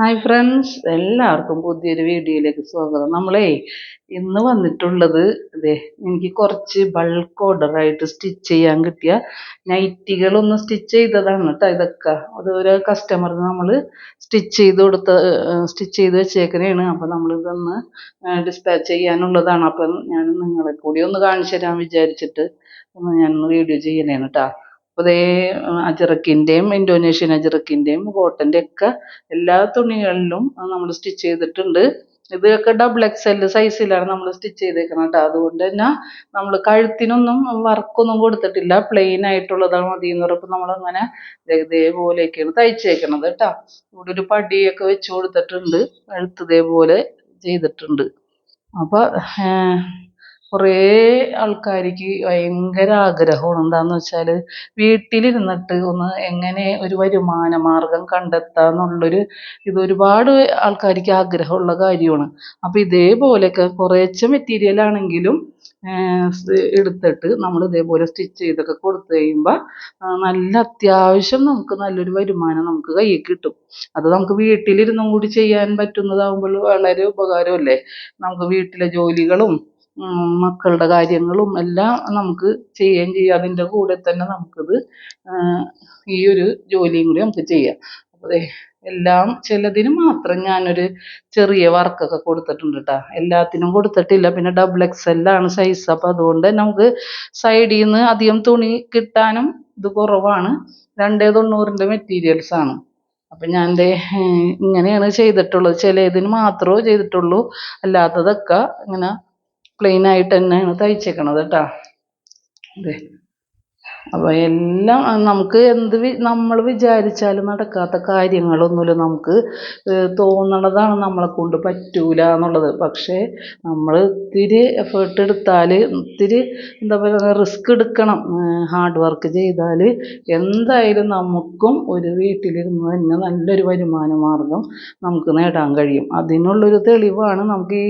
Hi friends എല്ലാവർക്കും പുതിയൊരു വീഡിയോയിലേക്ക് സ്വാഗതം. നമ്മളേ ഇന്ന് വന്നിട്ടുള്ളത് അതെ എനിക്ക് കുറച്ച് ബൾക്ക് ഓർഡറായിട്ട് സ്റ്റിച്ച് ചെയ്യാൻ കിട്ടിയ നൈറ്റികളൊന്ന് സ്റ്റിച്ച് ചെയ്തതാണ് കേട്ടോ ഇതൊക്കെ. അത് ഒരു കസ്റ്റമറിന് നമ്മൾ സ്റ്റിച്ച് ചെയ്ത് കൊടുത്ത സ്റ്റിച്ച് ചെയ്ത് വെച്ചേക്കണേണ്. അപ്പോൾ നമ്മളിതൊന്ന് ഡിസ്പാച്ച് ചെയ്യാനുള്ളതാണ്. അപ്പം ഞാൻ നിങ്ങളെ കൂടി ഒന്ന് കാണിച്ചു തരാൻ വിചാരിച്ചിട്ട് ഒന്ന് ഞാനൊന്ന് വീഡിയോ ചെയ്യണേണ് കേട്ടോ അപ്പോൾ ദേ അജറക്കിന്റെയും ഇന്തോനേഷ്യൻ അജറക്കിന്റെയും കോട്ടന്റെ ഒക്കെ എല്ലാ തുണികളിലും നമ്മൾ സ്റ്റിച്ച് ചെയ്തിട്ടുണ്ട്. ഇതൊക്കെ ഡബിൾ എക്സ് എൽ സൈസിലാണ് നമ്മൾ സ്റ്റിച്ച് ചെയ്തേക്കുന്നത് കേട്ടോ. അതുകൊണ്ട് തന്നെ നമ്മൾ കഴുത്തിനൊന്നും വർക്കൊന്നും കൊടുത്തിട്ടില്ല. പ്ലെയിൻ ആയിട്ടുള്ളതാണ് മതി എന്ന് പറഞ്ഞപ്പോൾ നമ്മളങ്ങനെ ഇതേപോലെയൊക്കെയാണ് തയ്ച്ചേക്കണത് കേട്ടോ. ഇവിടെ ഒരു പടിയൊക്കെ വെച്ച് കൊടുത്തിട്ടുണ്ട്. കഴുത്ത് ഇതേപോലെ ചെയ്തിട്ടുണ്ട്. അപ്പോൾ കുറേ ആൾക്കാർക്ക് ഭയങ്കര ആഗ്രഹമാണ്. എന്താണെന്ന് വെച്ചാൽ വീട്ടിലിരുന്നിട്ട് ഒന്ന് എങ്ങനെ ഒരു വരുമാന മാർഗം കണ്ടെത്താം എന്നുള്ളൊരു ഇത് ഒരുപാട് ആൾക്കാർക്ക് ആഗ്രഹമുള്ള കാര്യമാണ്. അപ്പോൾ ഇതേപോലെയൊക്കെ കുറേശ്ശെ മെറ്റീരിയൽ ആണെങ്കിലും എടുത്തിട്ട് നമ്മൾ ഇതേപോലെ സ്റ്റിച്ച് ചെയ്തൊക്കെ കൊടുത്തു കഴിയുമ്പോൾ നല്ല അത്യാവശ്യം നമുക്ക് നല്ലൊരു വരുമാനം നമുക്ക് കയ്യിൽ കിട്ടും. അത് നമുക്ക് വീട്ടിലിരുന്നും കൂടി ചെയ്യാൻ പറ്റുന്നതാകുമ്പോൾ വളരെ ഉപകാരമല്ലേ? നമുക്ക് വീട്ടിലെ ജോലികളും മക്കളുടെ കാര്യങ്ങളും എല്ലാം നമുക്ക് ചെയ്യുകയും ചെയ്യാം. അതിന്റെ കൂടെ തന്നെ നമുക്കിത് ഈ ഒരു ജോലിയും കൂടി നമുക്ക് ചെയ്യാം. അപ്പോൾ എല്ലാം ചിലതിന് മാത്രം ഞാനൊരു ചെറിയ വർക്കൊക്കെ കൊടുത്തിട്ടുണ്ട് കേട്ടോ എല്ലാത്തിനും കൊടുത്തിട്ടില്ല. പിന്നെ ഡബിൾ എക്സ് എല്ലാണ് സൈസ് അപ്പോൾ അതുകൊണ്ട് നമുക്ക് സൈഡിൽ നിന്ന് അധികം തുണി കിട്ടാനും ഇത് കുറവാണ്. രണ്ടേ തൊണ്ണൂറിന്റെ മെറ്റീരിയൽസ് ആണ്. അപ്പം ഞാൻ ദേ ഇങ്ങനെയാണ് ചെയ്തിട്ടുള്ളത്. ചിലതിന് മാത്രമേ ചെയ്തിട്ടുള്ളൂ. അല്ലാത്തതൊക്കെ ഇങ്ങനെ പ്ലെയിൻ ആയിട്ട് തന്നെയാണ് തയ്ച്ചേക്കണത് കേട്ടോ അതെ അപ്പോൾ എല്ലാം നമുക്ക് എന്ത് നമ്മൾ വിചാരിച്ചാലും നടക്കാത്ത കാര്യങ്ങളൊന്നുമില്ല. നമുക്ക് തോന്നണതാണ് നമ്മളെ കൊണ്ട് പറ്റൂല എന്നുള്ളത്. പക്ഷേ നമ്മൾ ഇത്തിരി എഫേർട്ട് എടുത്താൽ ഇത്തിരി എന്താ പറയുക റിസ്ക് എടുക്കണം. ഹാർഡ് വർക്ക് ചെയ്താൽ എന്തായാലും നമുക്കും ഒരു വീട്ടിലിരുന്ന് തന്നെ നല്ലൊരു വരുമാന മാർഗം നമുക്ക് നേടാൻ കഴിയും. അതിനുള്ളൊരു തെളിവാണ് നമുക്ക്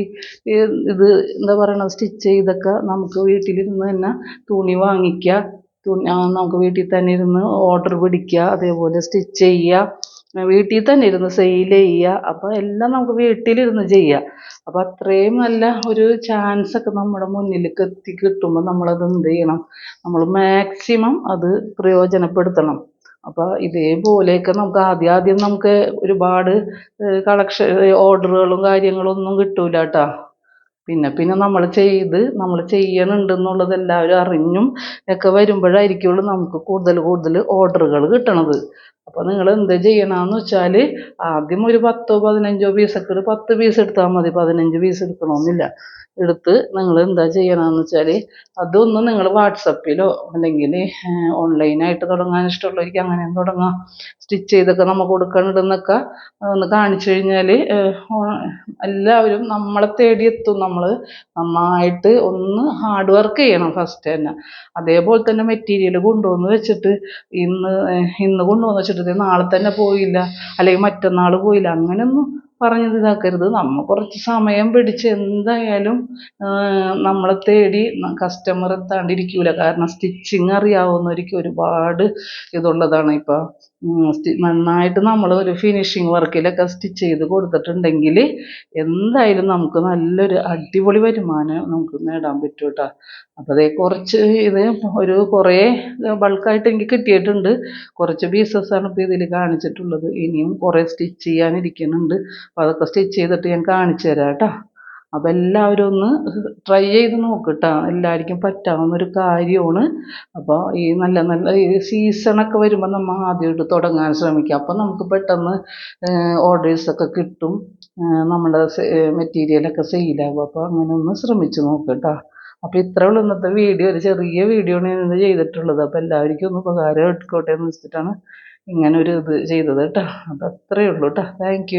ഈ ഇത് എന്താ പറയണത് സ്റ്റിച്ച് ചെയ്തൊക്കെ നമുക്ക് വീട്ടിലിരുന്ന് തന്നെ തുണി വാങ്ങിക്കുക നമുക്ക് വീട്ടിൽ തന്നെ ഇരുന്ന് ഓർഡർ പിടിക്കുക അതേപോലെ സ്റ്റിച്ച് ചെയ്യുക. വീട്ടിൽ തന്നെ ഇരുന്ന് സെയിൽ ചെയ്യുക. അപ്പോൾ എല്ലാം നമുക്ക് വീട്ടിലിരുന്ന് ചെയ്യാം. അപ്പോൾ അത്രയും നല്ല ഒരു ചാൻസ് ഒക്കെ നമ്മുടെ മുന്നിലേക്ക് എത്തി കിട്ടുമ്പോൾ നമ്മളത് എന്ത് ചെയ്യണം? നമ്മൾ മാക്സിമം അത് പ്രയോജനപ്പെടുത്തണം. അപ്പോൾ ഇതേപോലെയൊക്കെ നമുക്ക് ആദ്യം ആദ്യം നമുക്ക് ഒരുപാട് കളക്ഷൻ ഓർഡറുകളും കാര്യങ്ങളും ഒന്നും കിട്ടൂല കേട്ടോ. പിന്നെ പിന്നെ നമ്മൾ ചെയ്ത് നമ്മൾ ചെയ്യണുണ്ട് എന്നുള്ളത് എല്ലാവരും അറിഞ്ഞും ഒക്കെ വരുമ്പോഴായിരിക്കുള്ളൂ നമുക്ക് കൂടുതൽ കൂടുതൽ ഓർഡറുകൾ കിട്ടണത്. അപ്പോൾ നിങ്ങൾ എന്ത് ചെയ്യണമെന്ന് വെച്ചാൽ ആദ്യം ഒരു പത്തോ പതിനഞ്ചോ പീസൊക്കെ പത്ത് പീസ് എടുത്താൽ മതി പതിനഞ്ച് പീസ് എടുക്കണമെന്നില്ല എടുത്ത് നിങ്ങൾ എന്താ ചെയ്യണമെന്ന് വെച്ചാൽ അതൊന്ന് നിങ്ങൾ വാട്സപ്പിലോ അല്ലെങ്കിൽ ഓൺലൈനായിട്ട് തുടങ്ങാൻ ഇഷ്ടമുള്ളവർക്ക് അങ്ങനെ തുടങ്ങാം. സ്റ്റിച്ച് ചെയ്തൊക്കെ നമ്മൾ കൊടുക്കണിടുന്നൊക്കെ ഒന്ന് കാണിച്ചു കഴിഞ്ഞാൽ എല്ലാവരും നമ്മളെ തേടി എത്തും നമ്മൾ നന്നായിട്ട് ഒന്ന് ഹാർഡ് വർക്ക് ചെയ്യണം ഫസ്റ്റ് തന്നെ. അതേപോലെ തന്നെ മെറ്റീരിയൽ കൊണ്ടുവന്ന് വെച്ചിട്ട് ഇന്ന് ഇന്ന് കൊണ്ടുവന്ന് വെച്ചിട്ട് നാളെ തന്നെ പോയില്ല അല്ലെങ്കിൽ മറ്റന്നാൾ പോയില്ല അങ്ങനെയൊന്നും പറഞ്ഞത് ഇതാക്കരുത്. നമ്മൾ കുറച്ച് സമയം പിടിച്ച് എന്തായാലും നമ്മളെ തേടി കസ്റ്റമർ എത്താണ്ടിരിക്കില്ല കാരണം സ്റ്റിച്ചിങ് അറിയാവുന്നവർക്ക് ഒരുപാട് ഇതുള്ളതാണ് ഇപ്പോൾ നന്നായിട്ട് നമ്മൾ ഒരു ഫിനിഷിങ് വർക്കിലൊക്കെ സ്റ്റിച്ച് ചെയ്ത് കൊടുത്തിട്ടുണ്ടെങ്കിൽ എന്തായാലും നമുക്ക് നല്ലൊരു അടിപൊളി വരുമാനം നമുക്ക് നേടാൻ പറ്റും കേട്ടോ അപ്പോൾ അതേ കുറച്ച് ഇത് ഒരു കുറേ ബൾക്കായിട്ട് എനിക്ക് കിട്ടിയിട്ടുണ്ട്. കുറച്ച് പീസസ്സാണ് ഇപ്പോൾ ഇതിൽ കാണിച്ചിട്ടുള്ളത്. ഇനിയും കുറേ സ്റ്റിച്ച് ചെയ്യാനിരിക്കുന്നുണ്ട്. അപ്പോൾ അതൊക്കെ സ്റ്റിച്ച് ചെയ്തിട്ട് ഞാൻ കാണിച്ചു തരാം കേട്ടോ അപ്പോൾ എല്ലാവരും ഒന്ന് ട്രൈ ചെയ്ത് നോക്ക് കേട്ടോ എല്ലാവർക്കും പറ്റാവുന്ന ഒരു കാര്യമാണ്. അപ്പോൾ ഈ നല്ല നല്ല ഈ സീസണൊക്കെ വരുമ്പോൾ നമ്മൾ ആദ്യമായിട്ട് തുടങ്ങാൻ ശ്രമിക്കുക അപ്പോൾ നമുക്ക് പെട്ടെന്ന് ഓർഡേഴ്സൊക്കെ കിട്ടും. നമ്മുടെ മെറ്റീരിയലൊക്കെ സെയിലാകും അപ്പോൾ അങ്ങനെ ഒന്ന് ശ്രമിച്ച് നോക്ക് കേട്ടോ അപ്പോൾ ഇത്രേ ഉള്ളൂ ഇന്നത്തെ വീഡിയോ. ഒരു ചെറിയ വീഡിയോ ആണ് ഇന്ന് ചെയ്തിട്ടുള്ളത്. അപ്പോൾ എല്ലാവർക്കും ഒന്ന് ഉപകാരം എടുക്കോട്ടെ എന്ന് വെച്ചിട്ടാണ് ഇങ്ങനെ ഒരു ഇത് ചെയ്തത് കേട്ടോ. അപ്പോൾ അത്രയേ ഉള്ളൂ കേട്ടോ. താങ്ക്